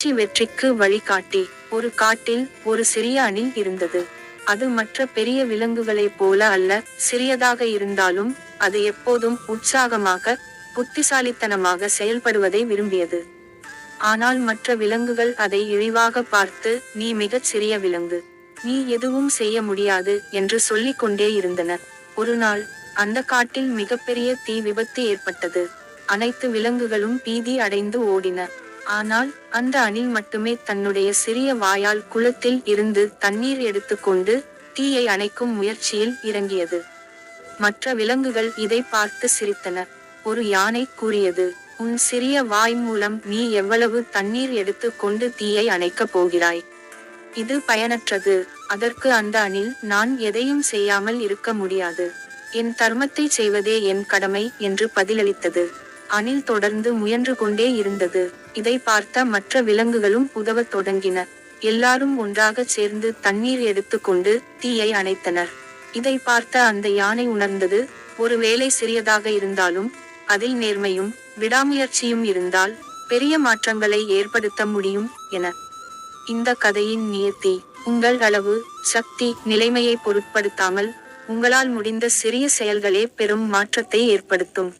வெற்றி வெற்றிக்கு வழிகாட்டி. ஒரு காட்டில் ஒரு சிறிய அணில் இருந்தது. அது மற்ற பெரிய விலங்குகளைப் போல அல்ல சிறியதாக இருந்தாலும் அது எப்போதும் உற்சாகமாக புத்திசாலித்தனமாக செயல்படுவதை விரும்பியது. ஆனால் மற்ற விலங்குகள் அதை இழிவாக பார்த்து நீ மிகச் சிறிய விலங்கு. நீ எதுவும் செய்ய முடியாது என்று சொல்லிக் கொண்டே இருந்தனர். ஒரு நாள் அந்த காட்டில் மிகப்பெரிய தீ விபத்து ஏற்பட்டது. அனைத்து விலங்குகளும் பீதி அடைந்து ஓடின. ஆனால் அந்த அணில் மட்டுமே தன்னுடைய சிறிய வாயால் குளத்தில் இருந்து தண்ணீர் எடுத்துக்கொண்டு தீயை அணைக்கும் முயற்சியில் இறங்கியது. மற்ற விலங்குகள் இதை பார்த்து சிரித்தன. ஒரு யானை கூறியது உன் சிறிய வாய் மூலம் நீ எவ்வளவு தண்ணீர் எடுத்து கொண்டு தீயை அணைக்கப் போகிறாய்? இது பயனற்றது. அதற்கு அந்த அணில் நான் எதையும் செய்யாமல் இருக்க முடியாது. என் தர்மத்தை செய்வதே என் கடமை என்று பதிலளித்தது. அணில் தொடர்ந்து முயன்று கொண்டே இருந்தது. இதை பார்த்த மற்ற விலங்குகளும் உதவத் தொடங்கின. எல்லாரும் ஒன்றாக சேர்ந்து தண்ணீர் எடுத்துக்கொண்டு தீயை அணைத்தனர். இதை பார்த்த அந்த யானை உணர்ந்தது ஒருவேளை சிறியதாக இருந்தாலும் அதில் நேர்மையும் விடாமுயற்சியும் இருந்தால் பெரிய மாற்றங்களை ஏற்படுத்த முடியும் என. இந்த கதையின் நியத்தி உங்கள் அளவு சக்தி நிலைமையை பொருட்படுத்தாமல் உங்களால் முடிந்த சிறிய செயல்களே பெரும் மாற்றத்தை ஏற்படுத்தும்.